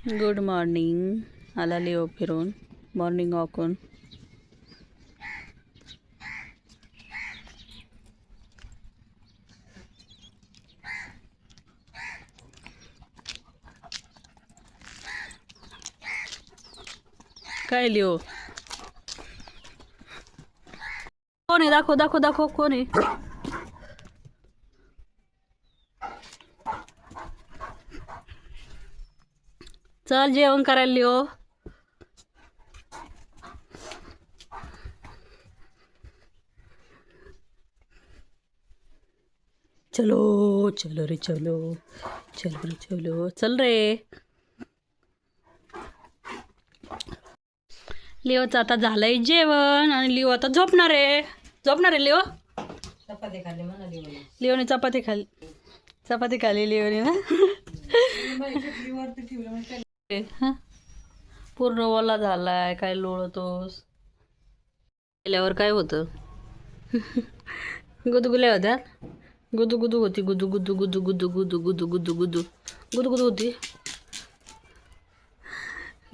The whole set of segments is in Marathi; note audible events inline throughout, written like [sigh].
गुड मॉर्निंग आला लिओ फिरून मॉर्निंग वॉकून काय लिओ कोण आहे दाखव दाखव दाखव कोण आहे चल जेवण करायला लिओ चलो चलो रे चलो. चल रे चलो. चल रे. लिओचं आता झालंय जेवण आणि लिओ आता झोपणार आहे. झोपणार आहे लिओ? चपाती खाल्ली म्हणा लिओने. चपाती खाल्ली. चपाती खाल्ली लिओने ना. पूर्ण ओला झालाय काय लोळतोस गेल्यावर काय होतं गुदगुल्या होत्या गुदू गुदू होती गुदू गुदू गुदू गुदू गुदू गुदू गुदू गुदू गुदू गुदू होती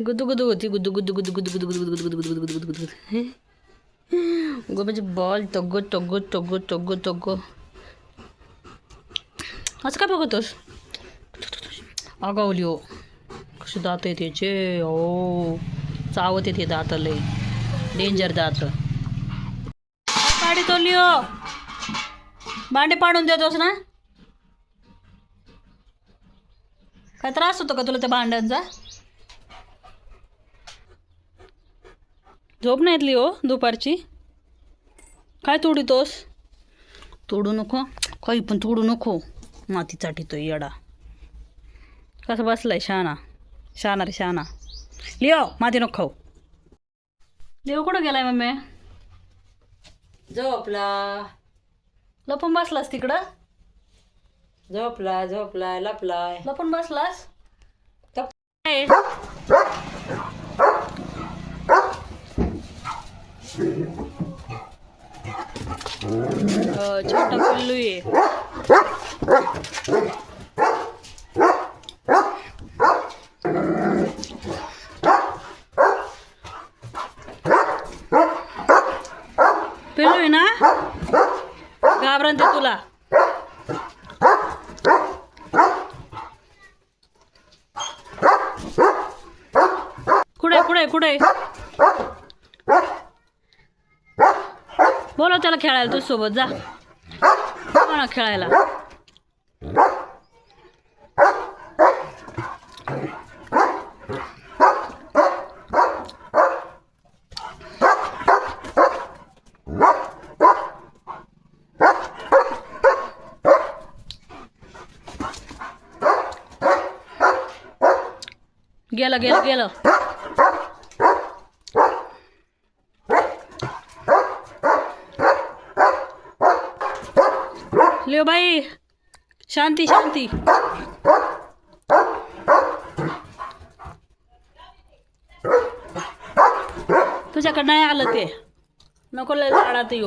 गुदू गुदू होती गुदू गुदू गुदू गुदू गुदू गुदू गुदू गुदू गुदू गुदू गुदू गुदू गो म्हणजे बॉल टग्गो टग्गो टग्गो टग्गो टग्गो असं काय बघतोस अगौली हो कसे दात आहे त्याचे ओ चावत येते दात लय डेंजर दात. पाडी तो लिओ भांडे पाडून देतोस ना? काय त्रास होतो का तुला त्या भांड्यांचा? झोप नाही येतली हो दुपारची? काय तोडितोस? तोडू नको. काही पण तोडू नको. माती चाटितो येडा. कसं बसलाय शहाणा? शहाणा रे शहाणा लिओ माती नको खाऊ. लिओ कुठं गेलाय मम्मी? झोपला. लपून बसलास तिकडं? झोपला झोपलाय लपलाय. लपून बसलास? तप. काय? अं, छोटा पिल्लू आहे पिल्लू आहे ना घाबरन ते तुला. कुठे कुठे कुठे? बोलव त्याला खेळायला तू सोबत जा. जा ना खेळायला. गेलं गेलं गेलं. लिओ बाई शांती शांती. तुझ्याकडं नाही आलं ते. नको लय लाडात येऊ.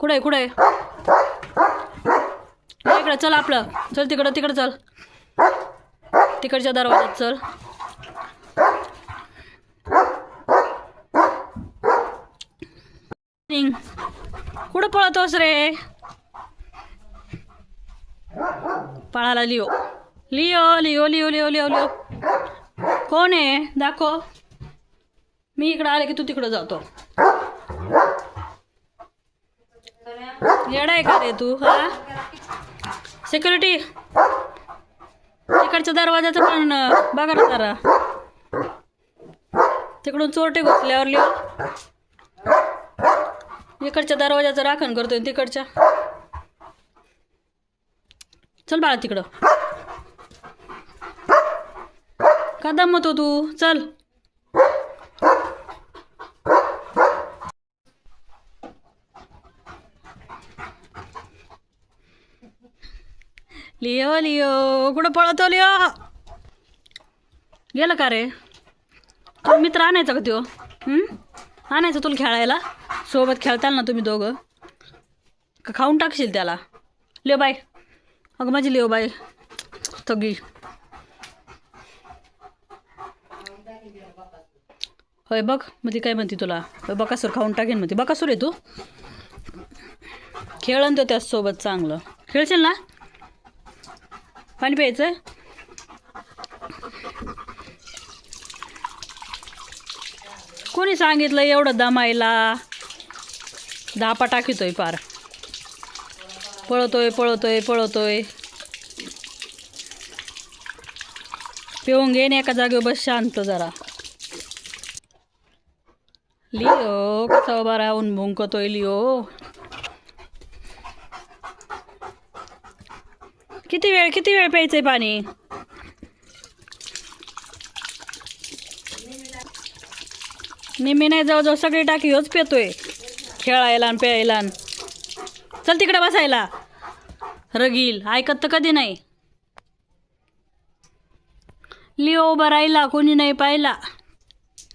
कुठे कुठे इकडे चल आपलं. चल तिकडं तिकडं चल. तिकडच्या दरवाजात चल. कुठं पळतोस रे? पळाला Leo. Leo Leo Leo Leo Leo Leo. कोण आहे? दाखव. मी इकडं आले की तू तिकडं जातो. येडा आहे का रे तू हा? सिक्युरिटी घराच्या दरवाजाचं पण बघा ना जरा. तिकडून चोरटे घुसल्यावर लिहून. इकडच्या दरवाजाचं राखण करतोय तिकडच्या. चल बाळा तिकडं. का हो तू. चल. Leo Leo. कुठं पळतो लिओ? गेलं का रे? मित्र आणायचा का त्यो आणायचं तुला खेळायला? सोबत खेळताल ना तुम्ही दोघं. का खाऊन टाकशील त्याला? Leo bye. अगं माझी लिओ बाय. सगळी होय बघ. मग ती काय म्हणते तुला? बकासूर खाऊन टाकेन म्हणते. बकासूर आहे तू? खेळन तो त्यासोबत चांगलं. खेळशील ना? पाणी प्यायचं? कोणी सांगितलं एवढं दमायला? धापा टाकितोय पार. पळतोय पळतोय पळतोय. पिऊन घेईन एका जागेवर बस शांत जरा. लिओ कसा उभा राहून भुंकतोय लिओ. किती वेळ किती वेळ प्यायचंय पाणी? निम्मी नाही जवळजवळ सगळी टाकी होच पेतोय. खेळायला प्यायला आणि. चल तिकडे बसायला. रगील ऐकत तर कधी नाही. लिओ उभा राहिला कोणी नाही पाहिला.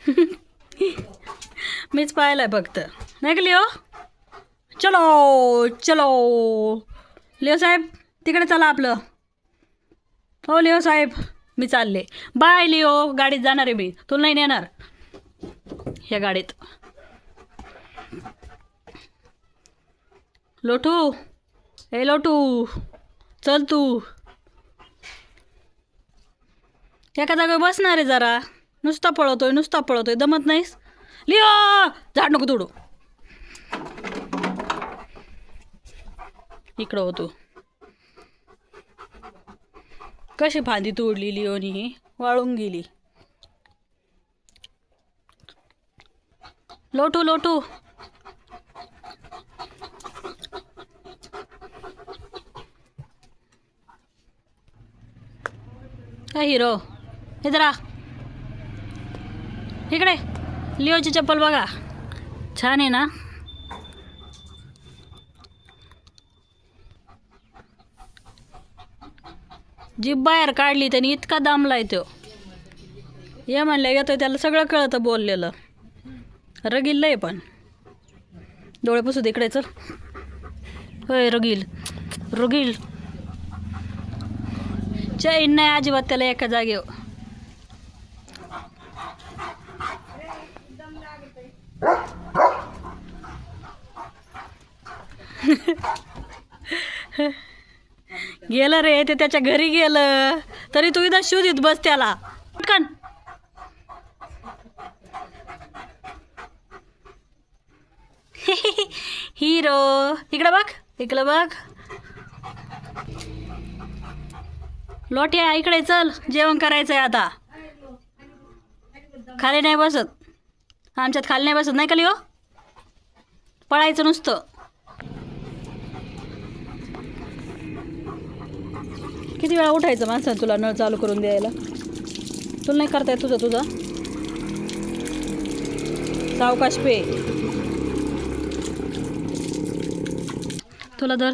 [laughs] मीच पाहिलाय फक्त. नाही का लिओ? चलो चलो. लिओ साहेब तिकडे चला आपलं. हो लिओ साहेब मी चालले. बाय लिओ गाडीत जाणार आहे मी. तुला नाही नेणार. ह्या गाडीत. लोटू. ए लोटू. चल तू. एका जागेवर बसणार आहे जरा. नुसता पळवतोय नुसता पळवतोय दमत नाहीस? लिओ! झाड नको तोडू. इकडं होतो कशी फांदी तोडली लिओनी ही? वाळून गेली. लोटू लोटू. काय हिरो इधर इकडे लिओची चप्पल बघा. छान आहे ना? जीभ बाहेर काढली त्याने इतका दामलाय तो. ये म्हणलं येतं त्याला सगळं कळतं बोललेलं. रगिल आहे पण. डोळे पुसू दे इकडे चल. होय रगिल. रगील. चैन नाही अजिबात त्याला एका जागेवर. [laughs] गेलं रे ते त्याच्या घरी गेलं. तरी तू इथं शोधित बस त्याला. पटकन. [laughs] हिरो. इकडं बघ इकडं बघ. लोट्या इकडे चल. जेवण करायचंय आता. खाली नाही बसत. आमच्यात खाली नाही बसत नाही का लिओ? पळायचं नुसतं. किती वेळा उठायचं माणसानं तुला नळ चालू करून द्यायला? तुला नाही करता येत तुझं तुझं? सावकाश पे. तुला दर.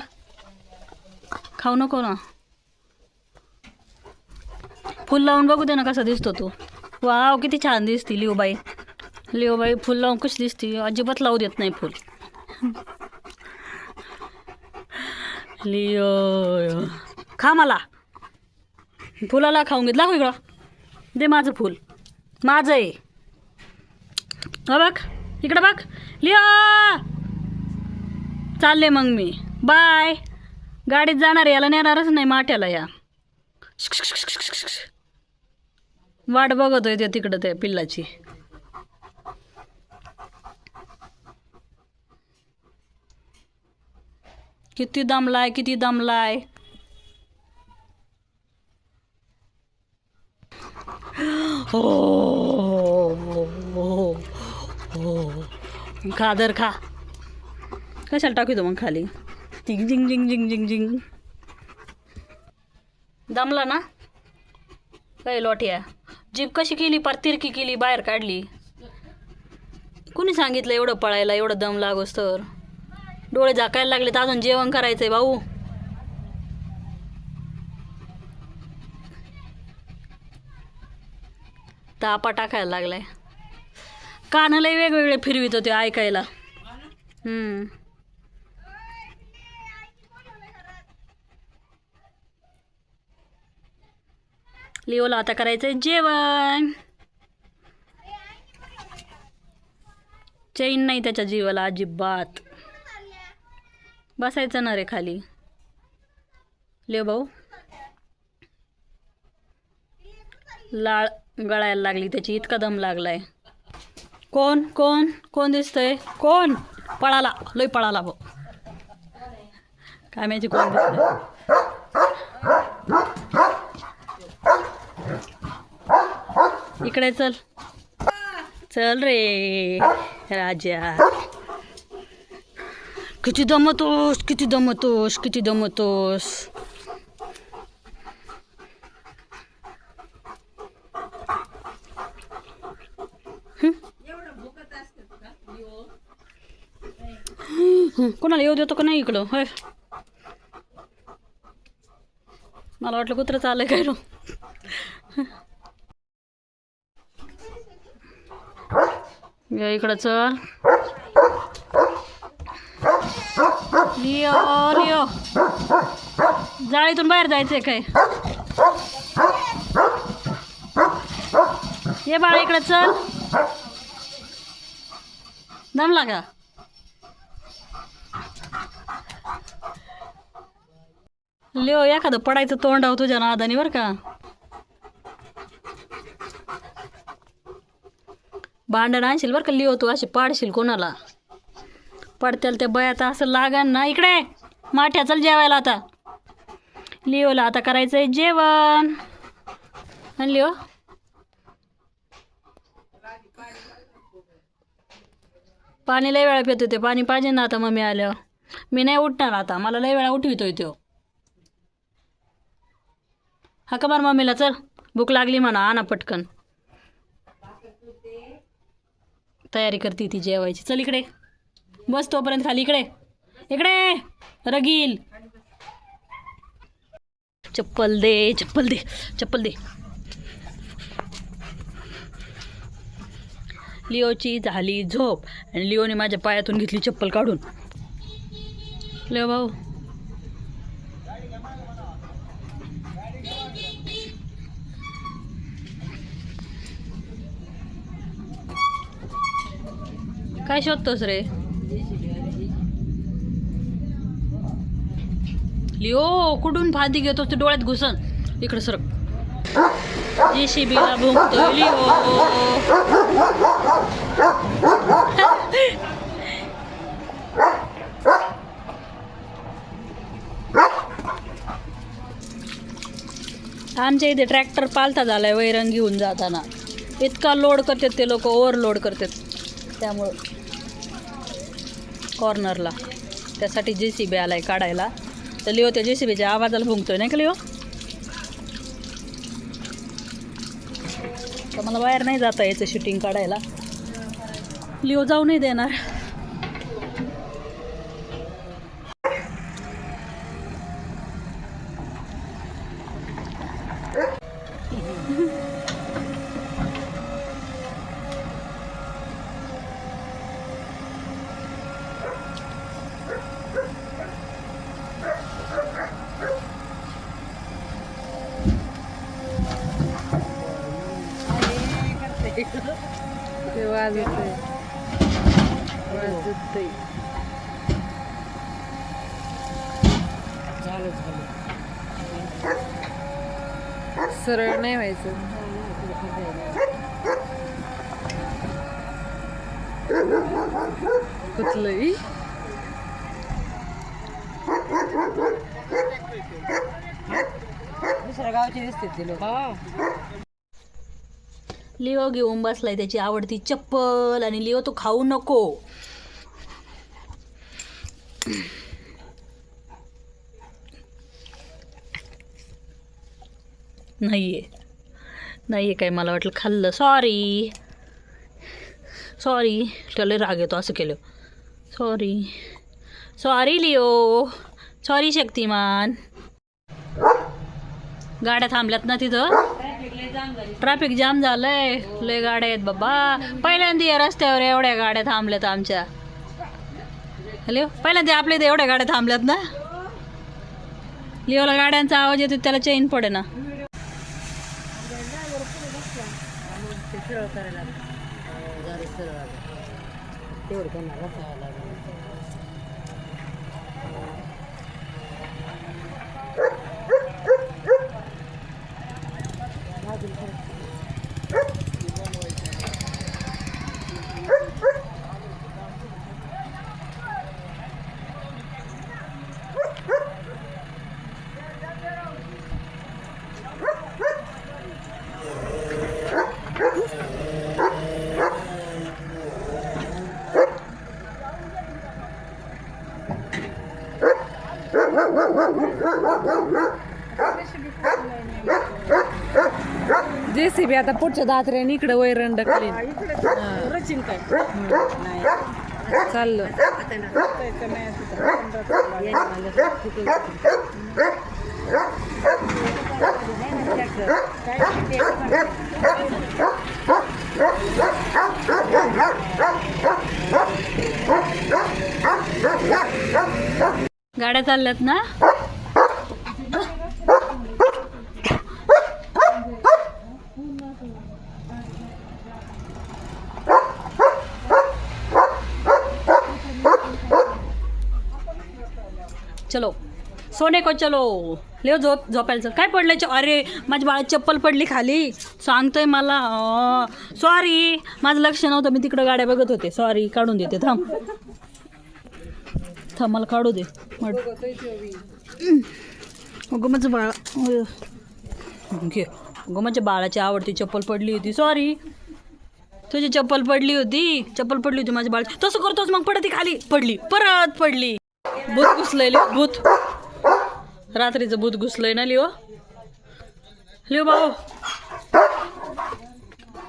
खाऊ नको ना. फुल लावून बघू दे ना कसा दिसतो तू. वाव किती छान दिसती लिओबाई. लिओबाई फुल लावून कशी दिसती? अजिबात लावू देत नाही फुल. लिओ. खा मला. फुलाला खाऊन घेत. लागू इकडं. दे माझं फुल. माझं आहे. हा बघ. इकडं बघ. लिओ! चालले मग मी. बाय. गाडीत जाणार याला नेणारच नाही माट्याला या. वाट बघतोय ते तिकडं त्या पिल्लाची. किती दमलाय किती दमलाय. हो हो, हो हो हो खा दर खा. कशाला टाकू मग खाली? जिंग जिंग जिंग जिंग जिंग जिंग. दमला ना? काय लोट्या जीप कशी केली? पार तिरकी केली बाहेर काढली. कुणी सांगितलं एवढं पळायला एवढं दम लागोस तर? डोळे झाकायला लागले तर अजून जेवण करायचंय भाऊ. तापा टाकायला लागलाय. कानालाही वेगवेगळे फिरवित होते ऐकायला. लिओला आता करायचंय जेवण. चैन नाही त्याच्या जीवाला अजिबात. बसायचं ना रे खाली. लिओ भाऊ. लाळ गळायला लागली त्याची इतका दम लागलाय. कोण कोण कोण दिसतंय? कोण? पळाला लय पळाला भाऊ. काय माहिती कोण दिसतंय? इकडे चल. चल रे राजा. किती दमतोस किती दमतोस किती दमतोस हं, कोणाला येऊ देतो का नाही इकडं? होय. मला वाटलं कुत्र चाललंय काय रो? या इकडं चल. Leo Leo. जाळीतून बाहेर जायचंय काय? ये बाळा इकडं चल. दमला का? लिओ एखादं पडायचं तोंडाव तुझ्या नादानी बरं का? भांडण आणशील बरं का? लिओ तू अशी पाडशील कोणाला? पडत्याल त्या बयात असं लागन ना. इकडे माठ्या चल जेवायला आता. लिओला आता करायचंय जेवण. आणि लिओ? पाणी लय वेळा पित होते पाणी पाहिजे ना आता मम्मी आल्यावर. मी नाही उठणार आता. मला लय वेळा उठवितोय तो. हा का मार मम्मीला? चल भूक लागली म्हणा आणा पटकन. तयारी करते ती जेवायची. चल इकडे. बस तोपर्यंत खाली इकडे. इकडे. रगील. चप्पल दे चप्पल दे चप्पल दे. लिओची झाली झोप आणि लिओने माझ्या पायातून घेतली चप्पल काढून. लिओ भाऊ. काय शोधतोस रे? लिओ कुठून फांदी घेतो ते डोळ्यात घुसन. इकडं सरक. जे शिबीला भुंकतोय लिओ. आमच्या इथे ट्रॅक्टर पालता झालाय वैरण घेऊन जाताना. इतका लोड करतात ते लोक ओव्हरलोड करतात. त्यामुळं. कॉर्नरला त्यासाठी जे सी बी आलाय काढायला. तर लिओ त्या जे सी बीच्या आवाजाला भुंकतोय नाही का लिओ तर मला बाहेर नाही जाता याचं शूटिंग काढायला. लिओ जाऊ नाही देणार ते वाजतंय वाजतंय झालं झालं सरळ नाही व्हायचं. कुठलंही. दुसऱ्या गावचे दिसते ते लोक. लिओ घेऊन बसलाय त्याची आवडती चप्पल आणि लिओ तो खाऊ नको. नाही आहे नाही आहे काय मला वाटलं खाल्लं. सॉरी सॉरी त्याला राग येतो असं केलं. Sorry sorry Leo sorry Shaktiman. गाड्या थांबल्यात ना तिथं? ट्रॅफिक जाम झालंय. लय गाड्या आहेत बाबा. पहिल्यांदा या रस्त्यावर एवढ्या गाड्या थांबल्यात आमच्या. हॅलो पहिल्यांदा आपल्या इथे एवढ्या गाड्या थांबल्यात ना? लिओला गाड्यांचा आवाज येतो त्याला चेन पडे ना तेवढं त्यांना जेसीबी आता पुढच्या दात्र्याने इकडे वैरण ढकलीन. चाललं. गाड्या चालल्यात ना चलो सोने को चलो। ले झोप झोपायला चल काय पडलं च- अरे माझ्या बाळा चप्पल पडली खाली. सांगतोय मला. सॉरी माझं लक्ष नव्हतं. मी तिकडं गाड्या बघत होते. सॉरी काढून देते. थांब. थांब मला काढू दे. अगं माझं बाळ घे. अगं माझ्या बाळाची आवडती चप्पल पडली होती. सॉरी तुझी चप्पल पडली होती. चप्पल पडली होती माझ्या बाळाची. तसं करतोच मग. पडती खाली. पडली. परत पडली. भूत घुसलेले. भूत. रात्रीचं भूत घुसलंय ना लिओ? लिओ भाऊ.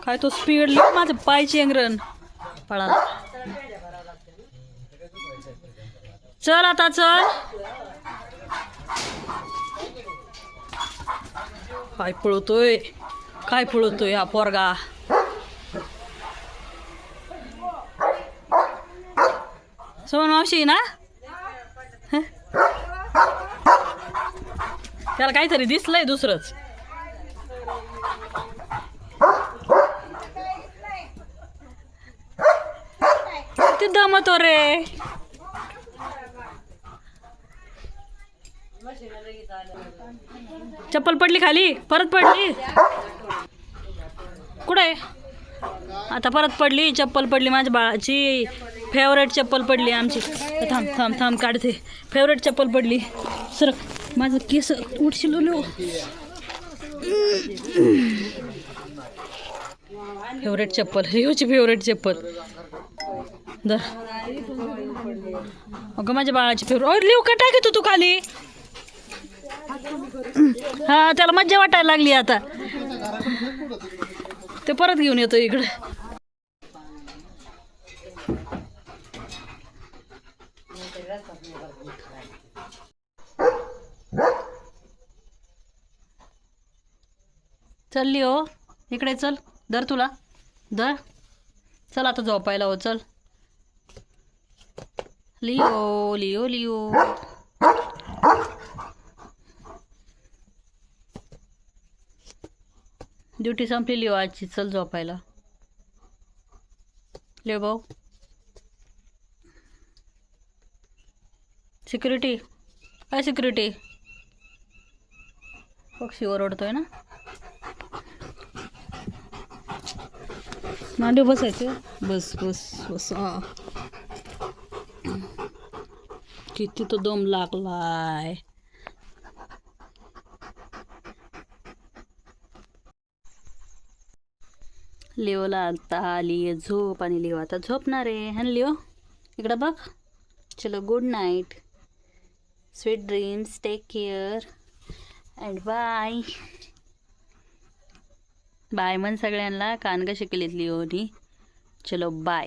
काय तो स्पीड लिओ? माझं पाय अंगरण पळा. चल आता चल. काय पळतोय? काय पळतोय हा पोरगा? सोन मावशी ना? त्याला काहीतरी दिसलंय दुसरंच. ते दमतो रे. चप्पल पडली खाली? परत पडली? कुठे? आता परत पडली. चप्पल पडली माझ्या बाळाची. फेवरेट चप्पल पडली आमची. थांब थांब थांब काढते. फेवरेट चप्पल पडली. सर माझं केस उठशील लो फेवरेट चप्पल रिओची फेवरेट चप्पल. दर. अगं माझ्या बाळाची फेवरेट लिव का? टाकतो तू खाली. हा त्याला मज्जा वाटायला लागली आता. ते परत घेऊन येतो इकडे. चल लिओ. इकडे चल. दर तुला. दर चल आता झोपायला हो चल. Leo Leo Leo. ड्युटी संपली लिओ आजची. चल झोपायला. लिओ भाऊ. सिक्युरिटी. काय सिक्युरिटी? पक्षी ओरडतोय ना? मांडी बसायचं. बस बस बस. किती तो दम लागलाय. लिओला आता आली झोप आणि लिओ आता झोपणार आहे. हा ना लिओ? इकडं बघ. चलो good night sweet dreams take care and bye bye म्हण सगळ्यांना. कान शिकलीतली केलेत लिओनी. चलो बाय.